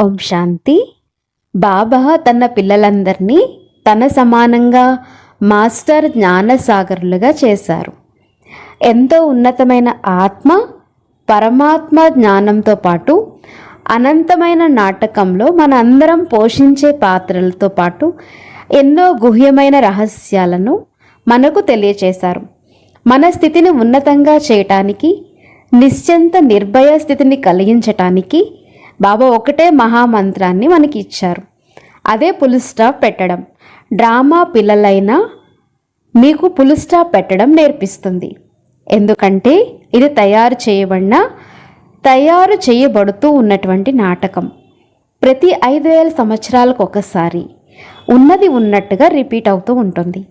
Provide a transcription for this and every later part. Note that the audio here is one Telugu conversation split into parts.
ఓం శాంతి. బాబా తన పిల్లలందరినీ తన సమానంగా మాస్టర్ జ్ఞానసాగరులుగా చేశారు. ఎంతో ఉన్నతమైన ఆత్మ పరమాత్మ జ్ఞానంతో పాటు అనంతమైన నాటకంలో మన అందరం పోషించే పాత్రలతో పాటు ఎన్నో గుహ్యమైన రహస్యాలను మనకు తెలియచేశారు. మన స్థితిని ఉన్నతంగా చేయటానికి నిశ్చంత నిర్భయ స్థితిని కలిగించటానికి బాబా ఒకటే మహామంత్రాన్ని మనకి ఇచ్చారు అదే పుల్ స్టాప్ పెట్టడం. డ్రామా పిల్లలైనా మీకు పుల్ స్టాప్ పెట్టడం నేర్పిస్తుంది. ఎందుకంటే ఇది తయారు చేయబడిన తయారు చేయబడుతూ ఉన్నటువంటి నాటకం. ప్రతి ఐదు వేల సంవత్సరాలకు ఒకసారి. ఉన్నది ఉన్నట్టుగా రిపీట్ అవుతూ ఉంటుంది.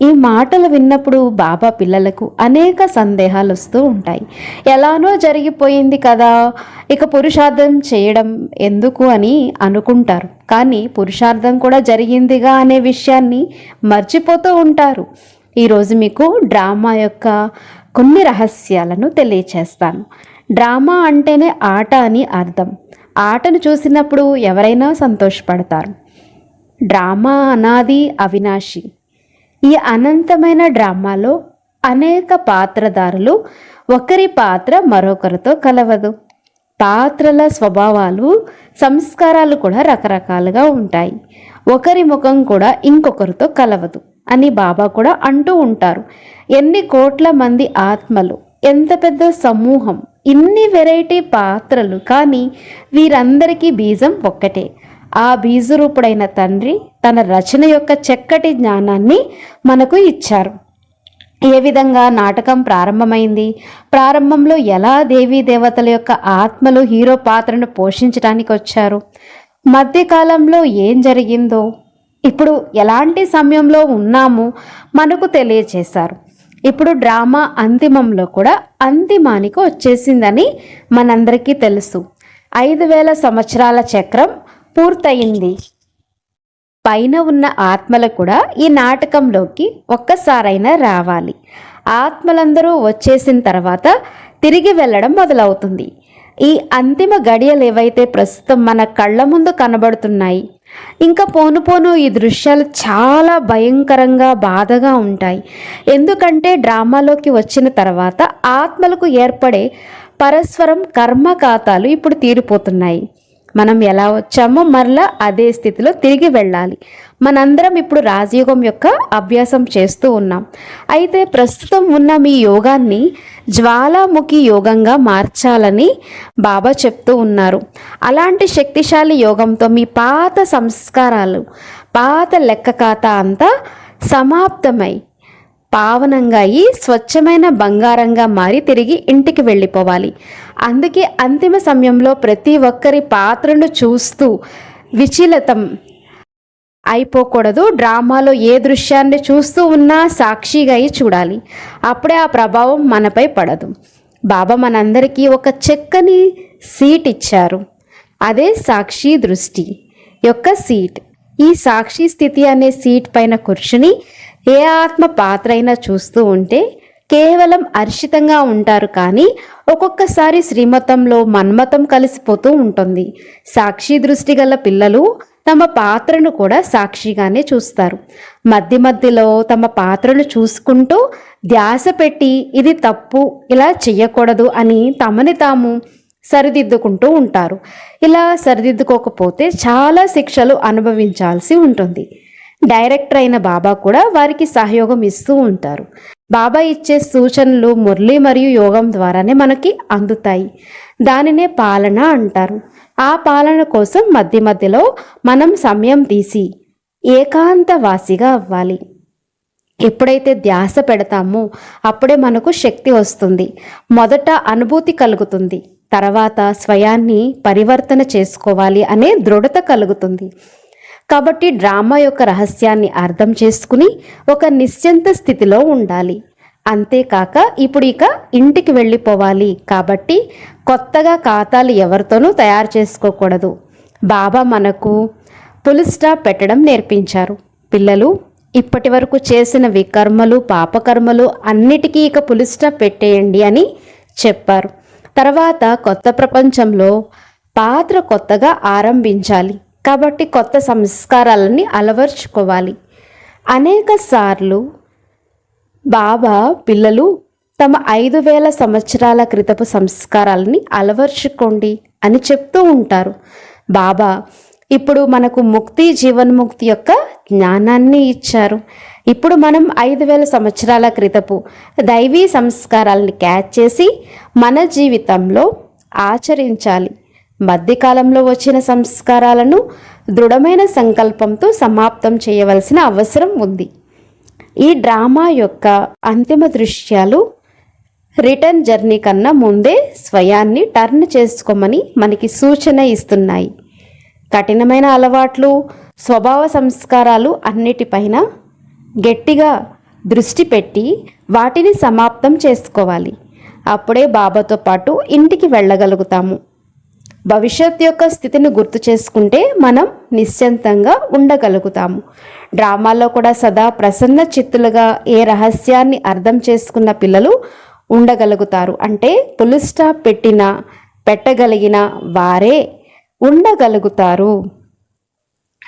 ఈ మాటలు విన్నప్పుడు బాబా పిల్లలకు అనేక సందేహాలు వస్తూ ఉంటాయి. ఎలానో జరిగిపోయింది కదా ఇక పురుషార్థం చేయడం ఎందుకు అని అనుకుంటారు. కానీ పురుషార్థం కూడా జరిగిందిగా అనే విషయాన్ని మర్చిపోతూ ఉంటారు. ఈరోజు మీకు డ్రామా యొక్క కొన్ని రహస్యాలను తెలియచేస్తాను. డ్రామా అంటేనే ఆట అని అర్థం. ఆటను చూసినప్పుడు ఎవరైనా సంతోషపడతారు. డ్రామా అనాది అవినాశి. ఈ అనంతమైన డ్రామాలో అనేక పాత్రదారులు ఒకరి పాత్ర మరొకరితో కలవదు. పాత్రల స్వభావాలు సంస్కారాలు కూడా రకరకాలుగా ఉంటాయి. ఒకరి ముఖం కూడా ఇంకొకరితో కలవదు అని బాబా కూడా అంటూ ఉంటారు. ఎన్ని కోట్ల మంది ఆత్మలు ఎంత పెద్ద సమూహం ఇన్ని వెరైటీ పాత్రలు కానీ వీరందరికీ బీజం ఒక్కటే. ఆ బీజరూపుడైన తండ్రి తన రచన యొక్క చక్కటి జ్ఞానాన్ని మనకు ఇచ్చారు. ఏ విధంగా నాటకం ప్రారంభమైంది? ప్రారంభంలో ఎలా దేవీ దేవతల యొక్క ఆత్మలు హీరో పాత్రను పోషించడానికి వచ్చారు? మధ్యకాలంలో ఏం జరిగిందో? ఇప్పుడు ఎలాంటి సమయంలో ఉన్నాము? మనకు తెలియచేశారు. ఇప్పుడు డ్రామా అంతిమంలో కూడా అంతిమానికి వచ్చేసిందని మనందరికీ తెలుసు. ఐదు వేల సంవత్సరాల చక్రం పూర్తయింది. పైన ఉన్న ఆత్మలు కూడా ఈ నాటకంలోకి ఒక్కసారైనా రావాలి. ఆత్మలందరూ వచ్చేసిన తర్వాత తిరిగి వెళ్ళడం మొదలవుతుంది. ఈ అంతిమ గడియలు ఏవైతే ప్రస్తుతం మన కళ్ళ ముందు కనబడుతున్నాయి ఇంకా పోను పోను ఈ దృశ్యాలు చాలా భయంకరంగా బాధగా ఉంటాయి. ఎందుకంటే డ్రామాలోకి వచ్చిన తర్వాత ఆత్మలకు ఏర్పడే పరస్పరం కర్మ ఖాతాలు ఇప్పుడు తీరిపోతున్నాయి. మనం ఎలా వచ్చామో మరలా అదే స్థితిలో తిరిగి వెళ్ళాలి. మనందరం ఇప్పుడు రాజయోగం యొక్క అభ్యాసం చేస్తూ ఉన్నాం. అయితే ప్రస్తుతం ఉన్న మీ యోగాన్ని జ్వాలాముఖి యోగంగా మార్చాలని బాబా చెప్తూ ఉన్నారు. అలాంటి శక్తిశాలి యోగంతో మీ పాత సంస్కారాలు పాత లెక్క ఖాతా అంతా సమాప్తమై పావనంగా అయి స్వచ్ఛమైన బంగారంగా మారి తిరిగి ఇంటికి వెళ్ళిపోవాలి. అందుకే అంతిమ సమయంలో ప్రతి ఒక్కరి పాత్రను చూస్తూ విచలితం అయిపోకూడదు. డ్రామాలో ఏ దృశ్యాన్ని చూస్తూ ఉన్నా సాక్షిగా అయి చూడాలి. అప్పుడే ఆ ప్రభావం మనపై పడదు. బాబా మనందరికీ ఒక చెక్కని సీట్ ఇచ్చారు. అదే సాక్షి దృష్టి యొక్క సీట్. ఈ సాక్షి స్థితి అనే సీట్ పైన కూర్చుని ఏ ఆత్మ పాత్ర అయినా చూస్తూ ఉంటే కేవలం అర్షితంగా ఉంటారు కానీ ఒక్కొక్కసారి శ్రీమతంలో మన్మతం కలిసిపోతూ ఉంటుంది. సాక్షి దృష్టి గల పిల్లలు తమ పాత్రను కూడా సాక్షిగానే చూస్తారు. మధ్య మధ్యలో తమ పాత్రను చూసుకుంటూ ధ్యాస పెట్టి ఇది తప్పు ఇలా చెయ్యకూడదు అని తమని తాము సరిదిద్దుకుంటూ ఉంటారు. ఇలా సరిదిద్దుకోకపోతే చాలా శిక్షలు అనుభవించాల్సి ఉంటుంది. డైరెక్టర్ అయిన బాబా కూడా వారికి సహయోగం ఇస్తూ ఉంటారు. బాబా ఇచ్చే సూచనలు మురళి మరియు యోగం ద్వారానే మనకి అందుతాయి. దానినే పాలన అంటారు. ఆ పాలన కోసం మధ్య మధ్యలో మనం సమయం తీసి ఏకాంతవాసిగా అవ్వాలి. ఎప్పుడైతే ధ్యాస పెడతామో అప్పుడే మనకు శక్తి వస్తుంది. మొదట అనుభూతి కలుగుతుంది. తర్వాత స్వయాన్ని పరివర్తన చేసుకోవాలి అనే దృఢత కలుగుతుంది. కాబట్టి డ్రామా యొక్క రహస్యాన్ని అర్థం చేసుకుని ఒక నిశ్చింత స్థితిలో ఉండాలి. అంతేకాక ఇప్పుడు ఇక ఇంటికి వెళ్ళిపోవాలి. కాబట్టి కొత్తగా ఖాతాలు ఎవరితోనూ తయారు చేసుకోకూడదు. బాబా మనకు పుల్ స్టాప్ పెట్టడం నేర్పించారు. పిల్లలు ఇప్పటి వరకు చేసిన వికర్మలు పాపకర్మలు అన్నిటికీ ఇక పులిస్టాప్ పెట్టేయండి అని చెప్పారు. తర్వాత కొత్త ప్రపంచంలో పాత్ర కొత్తగా ఆరంభించాలి. కాబట్టి కొత్త సంస్కారాలని అలవర్చుకోవాలి. అనేక సార్లు బాబా పిల్లలు తమ ఐదు వేల సంవత్సరాల క్రితపు సంస్కారాలని అలవర్చుకోండి అని చెప్తూ ఉంటారు. బాబా ఇప్పుడు మనకు ముక్తి జీవన్ముక్తి యొక్క జ్ఞానాన్ని ఇచ్చారు. ఇప్పుడు మనం ఐదు వేల సంవత్సరాల క్రితపు దైవీ సంస్కారాలని క్యాచ్ చేసి మన జీవితంలో ఆచరించాలి. మధ్యకాలంలో వచ్చిన సంస్కారాలను దృఢమైన సంకల్పంతో సమాప్తం చేయవలసిన అవసరం ఉంది. ఈ డ్రామా యొక్క అంతిమ దృశ్యాలు రిటర్న్ జర్నీ కన్నా ముందే స్వయాన్ని టర్న్ చేసుకోమని మనకి సూచన ఇస్తున్నాయి. కఠినమైన అలవాట్లు స్వభావ సంస్కారాలు అన్నిటిపైన గట్టిగా దృష్టి పెట్టి వాటిని సమాప్తం చేసుకోవాలి. అప్పుడే బాబాతో పాటు ఇంటికి వెళ్ళగలుగుతాము. భవిష్యత్ యొక్క స్థితిని గుర్తు చేసుకుంటే మనం నిశ్చింతంగా ఉండగలుగుతాము. డ్రామాల్లో కూడా సదా ప్రసన్న చిత్తులుగా ఏ రహస్యాన్ని అర్థం చేసుకున్న పిల్లలు ఉండగలుగుతారు. అంటే పులుస్టా పెట్టిన పెట్టగలిగిన వారే ఉండగలుగుతారు.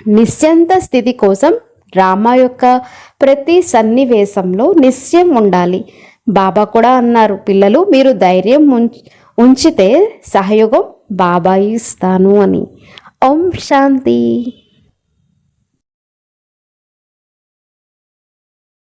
నిశ్చంత స్థితి కోసం డ్రామా యొక్క ప్రతి సన్నివేశంలో నిశ్చయం ఉండాలి. బాబా కూడా అన్నారు పిల్లలు మీరు ధైర్యం ఉంచ్- ఉంచితే సహయోగం బాబాయి ఇస్తాను అని. ఓం శాంతి.